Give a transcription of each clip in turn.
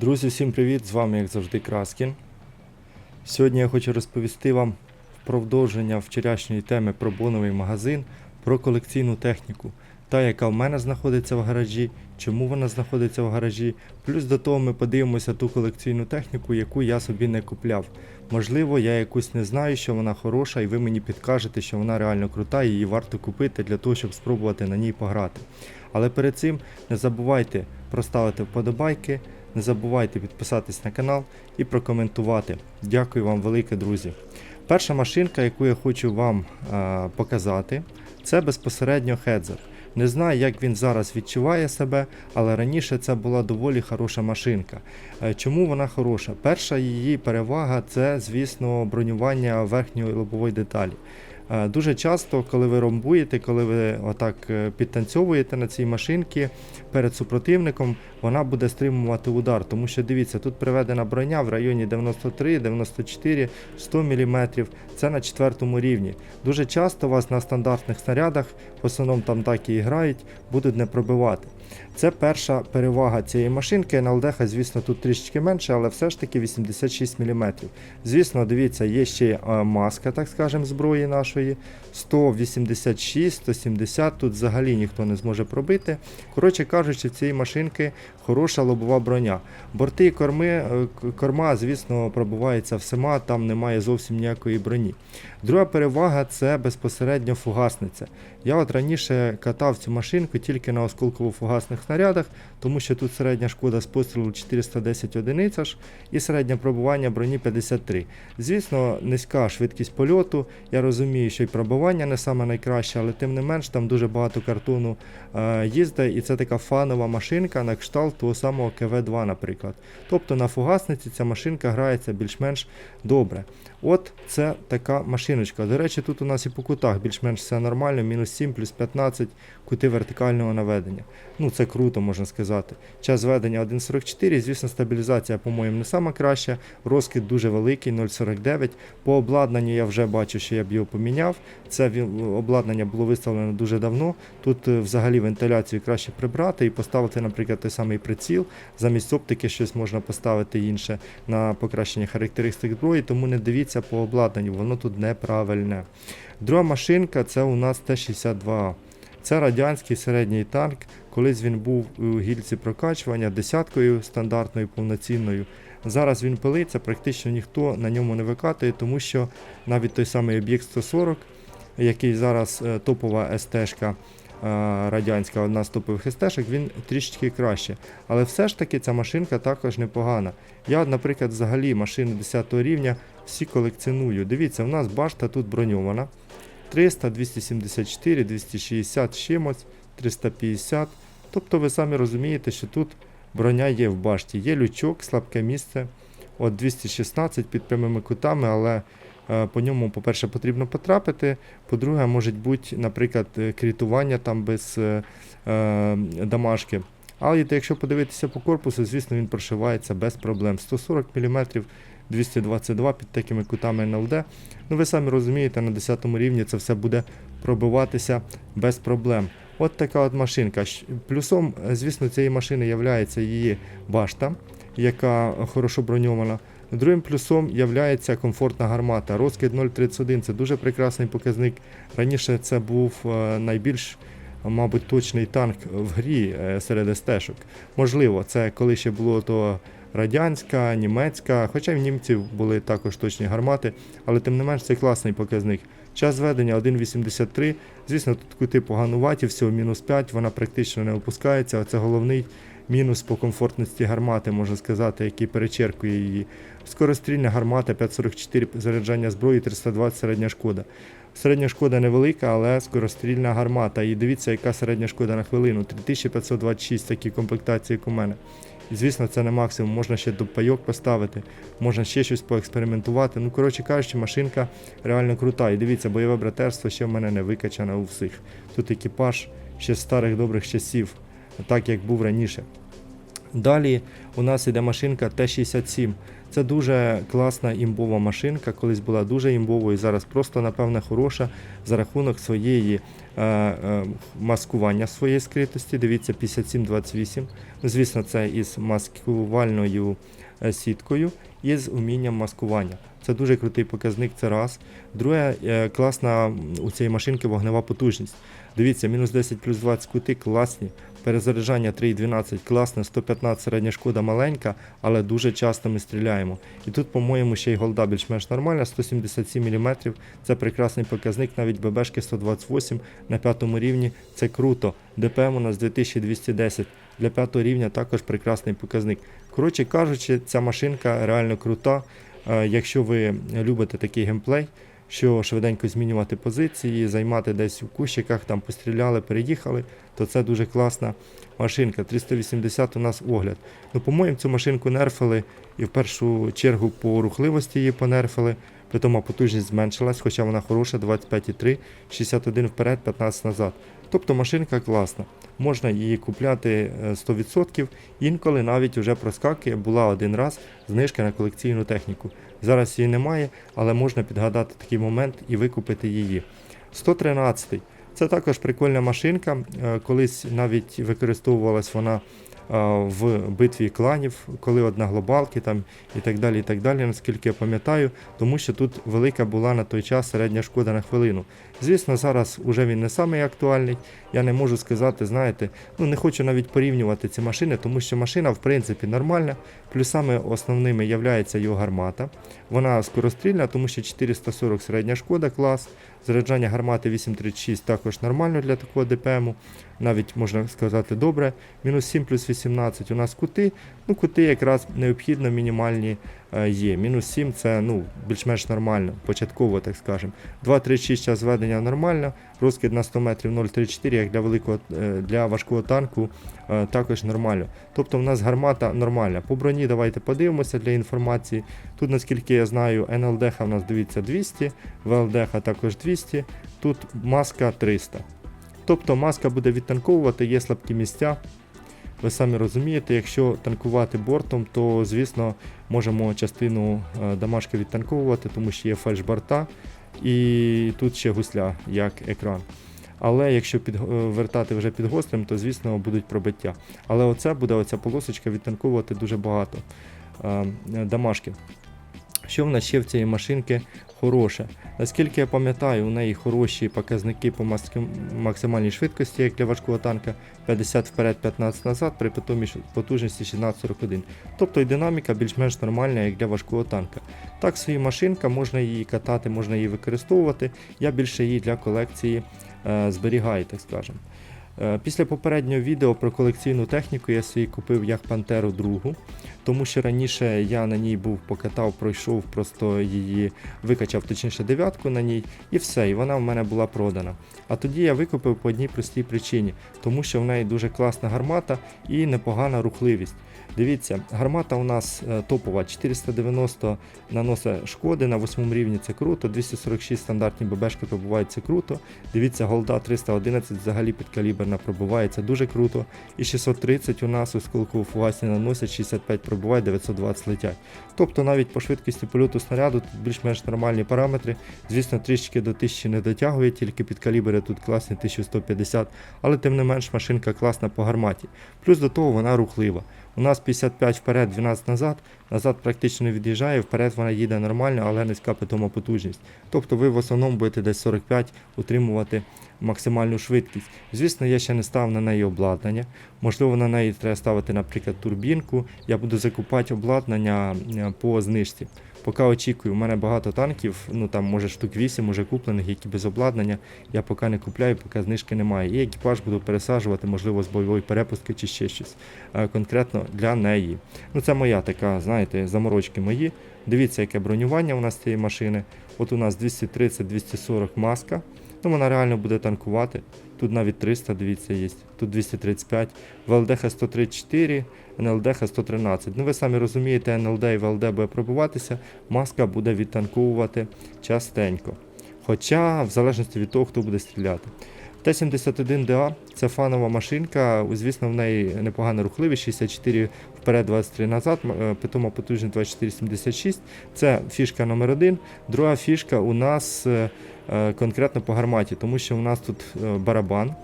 Друзі, всім привіт! З вами, як завжди, Краскін. Сьогодні я хочу розповісти вам в продовження вчорашньої теми про боновий магазин, про колекційну техніку, та, яка в мене знаходиться в гаражі, чому вона знаходиться в гаражі. Плюс до того ми подивимося ту колекційну техніку, яку я собі не купляв. Можливо, я якусь не знаю, що вона хороша, і ви мені підкажете, що вона реально крута, і її варто купити для того, щоб спробувати на ній пограти. Але перед цим не забувайте проставити вподобайки, не забувайте підписатись на канал і прокоментувати. Дякую вам велике, друзі. Перша машинка, яку я хочу вам е, показати, це безпосередньо Хедзер. Не знаю, як він зараз відчуває себе, але раніше це була доволі хороша машинка. Е, Чому вона хороша? Перша її перевага це, звісно, бронювання верхньої лобової деталі. Е, Дуже часто, коли ви ромбуєте, коли ви отак е, підтанцьовуєте на цій машинці перед супротивником, вона буде стримувати удар. Тому що дивіться, тут приведена броня в районі 93, 94, 100 мм. Це на четвертому рівні. Дуже часто вас на стандартних снарядах, в основному там так і грають, будуть не пробивати. Це перша перевага цієї машинки. На LDH, звісно, тут трішечки менше, але все ж таки 86 мм. Звісно, дивіться, є ще е, маска, так скажемо, зброї нашої. 186, 170, тут взагалі ніхто не зможе пробити. Коротше кажучи, в цієї машинки хороша лобова броня. Борти і корми, е, корма, звісно, пробиваються всіма, там немає зовсім ніякої броні. Друга перевага це безпосередньо фугасниця. Я от раніше катав цю машинку тільки на осколково-фугасних снарядах, тому що тут середня шкода з пострілу 410 одиниць аж і середнє пробування броні 53. Звісно, низька швидкість польоту. Я розумію, що і пробування не саме найкраще, але тим не менш там дуже багато картону е, їздить, і це така фанова машинка на кшталт того самого КВ-2, наприклад. Тобто на фугасниці ця машинка грається більш-менш добре. От це така машиночка. До речі, тут у нас і по кутах більш-менш все нормально, мінус 7, плюс 15 кути вертикального наведення. Ну це круто, можна сказати. Час ведення 1.44, звісно, стабілізація, по-моєму, не сама краща. Розкид дуже великий, 0.49. По обладнанню я вже бачу, що я б його поміняв. Це обладнання було виставлено дуже давно. Тут е, взагалі вентиляцію краще прибрати і поставити, наприклад, той самий приціл. Замість оптики щось можна поставити інше на покращення характеристик зброї, тому не дивіться по обладнанню, воно тут неправильне. Друга машинка це у нас Т-62. Це радянський середній танк. Колись він був у гільці прокачування десяткою стандартною повноцінною. Зараз він пилиться, практично ніхто на ньому не викатує, тому що навіть той самий об'єкт 140, який зараз е, топова СТ-шка е, радянська, одна з топових СТ-шок, він трішечки краще. Але все ж таки ця машинка також непогана. Я, наприклад, взагалі машини 10 рівня всі колекціоную. Дивіться, у нас башта тут броньована. 300, 274, 260 чимось, 350. Тобто ви самі розумієте, що тут броня є в башті. Є лючок, слабке місце. От 216 під прямими кутами, але е, по ньому, по-перше, потрібно потрапити. По-друге, може бути, наприклад, е, крітування там без е, е, дамажки. Але якщо подивитися по корпусу, звісно, він прошивається без проблем. 140 мм, 222 під такими кутами НЛД. Ну, ви самі розумієте, на 10 рівні це все буде пробиватися без проблем. От така от машинка. Плюсом, звісно, цієї машини є її башта, яка хорошо броньована. Другим плюсом є комфортна гармата. Розкид 0,31 це дуже прекрасний показник. Раніше це був е, найбільш, мабуть, точний танк в грі е, серед СТ-шок. Можливо, це коли ще було то радянська, німецька, хоча й в німців були також точні гармати, але тим не менш це класний показник. Час ведення 1,83. Звісно, тут кути погануваті, всього мінус 5, вона практично не опускається. Оце головний мінус по комфортності гармати, можна сказати, який перечеркує її. Скорострільна гармата 5,44 заряджання зброї, 320 середня шкода. Середня шкода невелика, але скорострільна гармата. І дивіться, яка середня шкода на хвилину. 3526 такі комплектації, як у мене. Звісно, це не максимум. Можна ще пайок поставити, можна ще щось поекспериментувати. Ну, коротше кажучи, машинка реально крута. І дивіться, бойове братерство ще в мене не викачане у всіх. Тут екіпаж ще з старих добрих часів, так як був раніше. Далі у нас іде машинка Т-67. Це дуже класна імбова машинка, колись була дуже імбовою, зараз просто, напевне, хороша за рахунок своєї е, е, маскування своєї скритості. Дивіться, 5728. Ну, звісно, це із маскувальною е, сіткою і з умінням маскування. Це дуже крутий показник, це раз. Друге, класна у цієї машинки вогнева потужність. Дивіться, мінус 10 плюс 20 кути класні. Перезаряджання 3,12 класне, 115 середня шкода маленька, але дуже часто ми стріляємо. І тут, по-моєму, ще й голда більш-менш нормальна, 177 мм. Це прекрасний показник, навіть ББшки 128 на п'ятому рівні. Це круто. ДПМ у нас 2210. Для п'ятого рівня також прекрасний показник. Коротше кажучи, ця машинка реально крута. Е, Якщо ви любите такий геймплей, що швиденько змінювати позиції, займати десь у кущиках, там постріляли, переїхали, то це дуже класна машинка. 380 у нас огляд. Ну, по-моєму, цю машинку нерфили і в першу чергу по рухливості її понерфили. Притому потужність зменшилась, хоча вона хороша, 25,3, 61 вперед, 15 назад. Тобто машинка класна. Можна її купляти е, 100%, інколи навіть вже проскакує, була один раз знижка на колекційну техніку. Зараз її немає, але можна підгадати такий момент і викупити її. 113. Це також прикольна машинка. Е, Колись навіть використовувалась вона е, в битві кланів, коли одноглобалки там і так далі, і так далі, наскільки я пам'ятаю, тому що тут велика була на той час середня шкода на хвилину. Звісно, зараз уже він не самий актуальний. Я не можу сказати, знаєте, ну не хочу навіть порівнювати ці машини, тому що машина в принципі нормальна. Плюсами основними являється його гармата. Вона скорострільна, тому що 440 середня шкода клас. Заряджання гармати 8.36 також нормально для такого ДПМу. Навіть можна сказати добре. Мінус 7 плюс 18 у нас кути. Ну, кути якраз необхідно мінімальні е, є. Мінус 7 це ну, більш-менш нормально, початково, так скажемо. 2.36 час ведення нормально, розкид на 100 метрів 0.34, як для великого е, для важкого танку, е, також нормально. Тобто в нас гармата нормальна. По броні давайте подивимося для інформації. Тут, наскільки я знаю, НЛДХ у нас дивіться 200, ВЛДХ також 200, тут маска 300. Тобто маска буде відтанковувати, є слабкі місця. Ви самі розумієте, якщо танкувати бортом, то звісно можемо частину е, дамажки відтанковувати, тому що є фальшборта і тут ще гусля, як екран. Але якщо підвертати вже під гострим, то звісно будуть пробиття. Але оце буде оця полосочка відтанковувати дуже багато е, дамажки. Що в нас ще в цієї машинки хороше? Наскільки я пам'ятаю, у неї хороші показники по максимальній швидкості, як для важкого танка, 50 вперед, 15 назад, при потужності 1641. Тобто і динаміка більш-менш нормальна, як для важкого танка. Так, свої машинка, можна її катати, можна її використовувати. Я більше її для колекції е, зберігаю, так скажемо. Е, Після попереднього відео про колекційну техніку я собі купив як Пантеру другу, тому що раніше я на ній був покатав, пройшов, просто її викачав, точніше дев'ятку на ній, і все, і вона в мене була продана. А тоді я викупив по одній простій причині, тому що в неї дуже класна гармата і непогана рухливість. Дивіться, гармата у нас е, топова 490 наносить шкоди на 8 рівні, це круто. 246 стандартні ББшки пробувають, це круто. Дивіться, голда 311 взагалі підкаліберна пробуває, це дуже круто. І 630 у нас у сколкову фугасні наносять, 65 пробуває, 920 летять. Тобто навіть по швидкості польоту снаряду тут більш-менш нормальні параметри. Звісно, трішки до 1000 не дотягує, тільки підкалібери тут класні 1150, але тим не менш машинка класна по гарматі. Плюс до того вона рухлива. У нас 55 вперед, 12 назад, назад практично не від'їжджає, вперед вона їде нормально, але низька питома потужність. Тобто ви в основному будете десь 45 утримувати максимальну швидкість. Звісно, я ще не став на неї обладнання. Можливо, на неї треба ставити, наприклад, турбінку. Я буду закупати обладнання е, по знижці. Поки очікую, у мене багато танків, ну там може штук 8 уже куплених, які без обладнання. Я поки не купляю, поки знижки немає. І екіпаж буду пересаджувати, можливо, з бойової перепустки чи ще щось. е, Конкретно для неї. Ну це моя така, знаєте, заморочки мої. Дивіться, яке бронювання у нас цієї машини. От у нас 230-240 маска. Ну, вона реально буде танкувати. Тут навіть 300, дивіться, є. Тут 235. ВЛДХ 134, НЛДХ 113. Ну, ви самі розумієте, НЛД і ВЛД буде пробуватися, маска буде відтанковувати частенько. Хоча, в залежності від того, хто буде стріляти. Т-71ДА це фанова машинка, звісно, в неї непогана рухливість, 64 вперед, 23 назад, е, питома потужність 2476. Це фішка номер один. Друга фішка у нас е, е, конкретно по гарматі, тому що у нас тут барабан.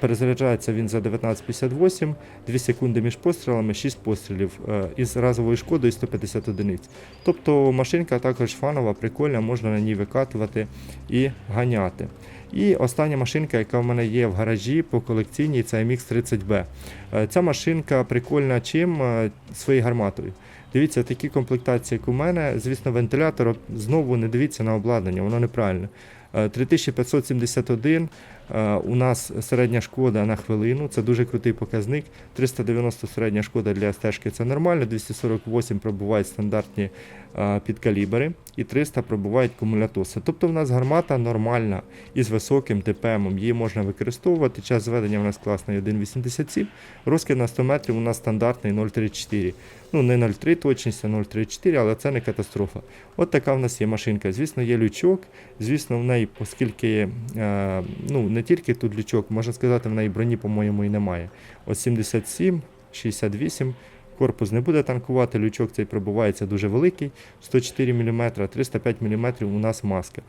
Перезаряджається він за 19,58, 2 секунди між пострілами, 6 пострілів е, із разовою шкодою 150 одиниць. Тобто машинка також фанова, прикольна, можна на ній викатувати і ганяти. І остання машинка, яка в мене є в гаражі по колекційній, це MX30B. Е, Ця машинка прикольна чим Е, своєю гарматою. Дивіться, такі комплектації, як у мене. Звісно, вентилятор знову не дивіться на обладнання, воно неправильне. Е, 3571 е, у нас середня шкода на хвилину, це дуже крутий показник. 390 середня шкода для стежки це нормально, 248 пробувають стандартні е, підкалібри і 300 пробувають кумулятоси. Тобто в нас гармата нормальна із високим ДПМом. Її можна використовувати. Час зведення в нас класний 1,87. Розкид на 100 метрів у нас стандартний 0,34. Ну, не 0,3 точність, а 0,34, але це не катастрофа. От така в нас є машинка. Звісно, є лючок. Звісно, в неї, оскільки е, ну, не тільки тут лючок, можна сказати, в неї броні, по-моєму, і немає. От 77, 68. Корпус не буде танкувати, лючок цей пробувається дуже великий, 104 мм, 305 мм у нас маска.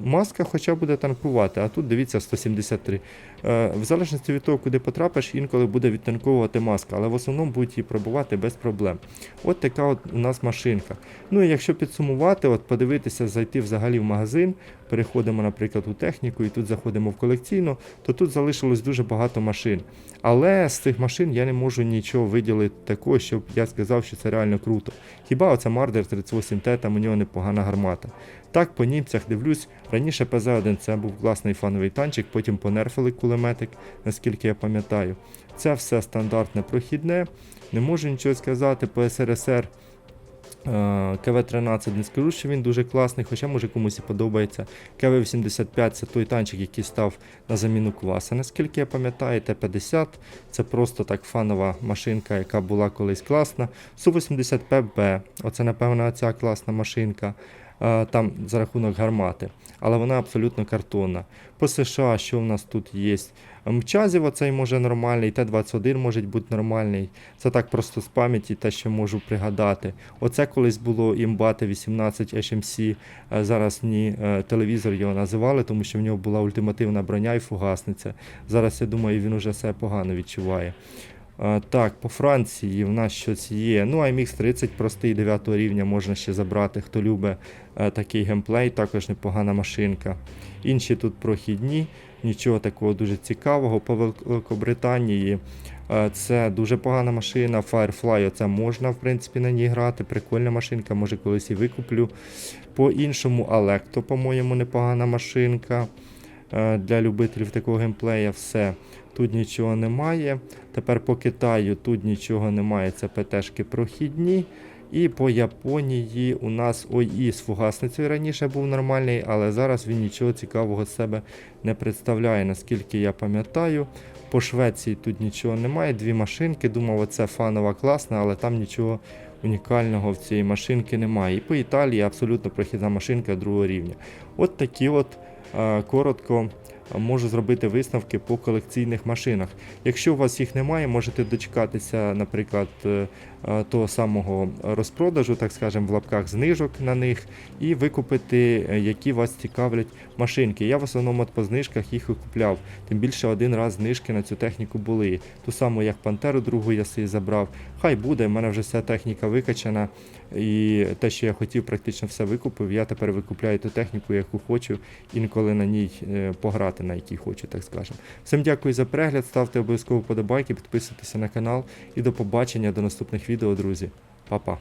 Маска хоча буде танкувати, а тут дивіться 173. Е, в залежності від того, куди потрапиш, інколи буде відтанковувати маска, але в основному будуть її пробувати без проблем. От така от у нас машинка. Ну і якщо підсумувати, от подивитися, зайти взагалі в магазин, переходимо, наприклад, у техніку і тут заходимо в колекційну, то тут залишилось дуже багато машин. Але з цих машин я не можу нічого виділити такого, щоб я сказав, що це реально круто. Хіба оце Мардер 38Т, там у нього непогана гармата. Так, по німцях дивлюсь, раніше ПЗ-1 це був класний фановий танчик, потім понерфили кулеметик, наскільки я пам'ятаю. Це все стандартне прохідне. Не можу нічого сказати по СРСР. Е, КВ-13 не скажу, що він дуже класний, хоча може комусь і подобається. КВ-85 це той танчик, який став на заміну кваса. Наскільки я пам'ятаю, Т-50 це просто так фанова машинка, яка була колись класна. Су-85Б, оце, напевно, ця класна машинка. Е, Там за рахунок гармати, але вона абсолютно картонна. По США, що в нас тут є? Мчазів оцей може нормальний, Т-21 може бути нормальний. Це так просто з пам'яті, те, що можу пригадати. Оце колись було імба Т-18 HMC, зараз ні, е, телевізор його називали, тому що в нього була ультимативна броня і фугасниця. Зараз, я думаю, він уже себе погано відчуває. Так, по Франції в нас щось є. Ну, IMX 30 простий 9 рівня можна ще забрати. Хто любить е, такий геймплей, також непогана машинка. Інші тут прохідні, нічого такого дуже цікавого. По Великобританії е, це дуже погана машина. Firefly, це можна в принципі на ній грати. Прикольна машинка, може колись і викуплю. По іншому Алекто, по-моєму, непогана машинка. Е, Для любителів такого геймплея все. Тут нічого немає. Тепер по Китаю тут нічого немає, це ПТшки прохідні. І по Японії у нас ОІ з фугасницею раніше був нормальний, але зараз він нічого цікавого з себе не представляє, наскільки я пам'ятаю. По Швеції тут нічого немає. Дві машинки. Думав, оце фанова класна, але там нічого унікального в цій машинки немає. І по Італії абсолютно прохідна машинка другого рівня. От такі от коротко е, можу зробити висновки по колекційних машинах. Якщо у вас їх немає, можете дочекатися, наприклад, е, е, того самого розпродажу, так скажемо, в лапках знижок на них, і викупити, е, які вас цікавлять машинки. Я в основному от по знижках їх і купляв. Тим більше один раз знижки на цю техніку були. Ту саму, як Пантеру другу я собі забрав. Хай буде, в мене вже вся техніка викачана. І те, що я хотів, практично все викупив. Я тепер викупляю ту техніку, яку хочу, інколи на ній е, пограти, на якій хочу, так скажемо. Всім дякую за перегляд, ставте обов'язково подобайки, підписуйтесь на канал і до побачення до наступних відео, друзі. Па-па.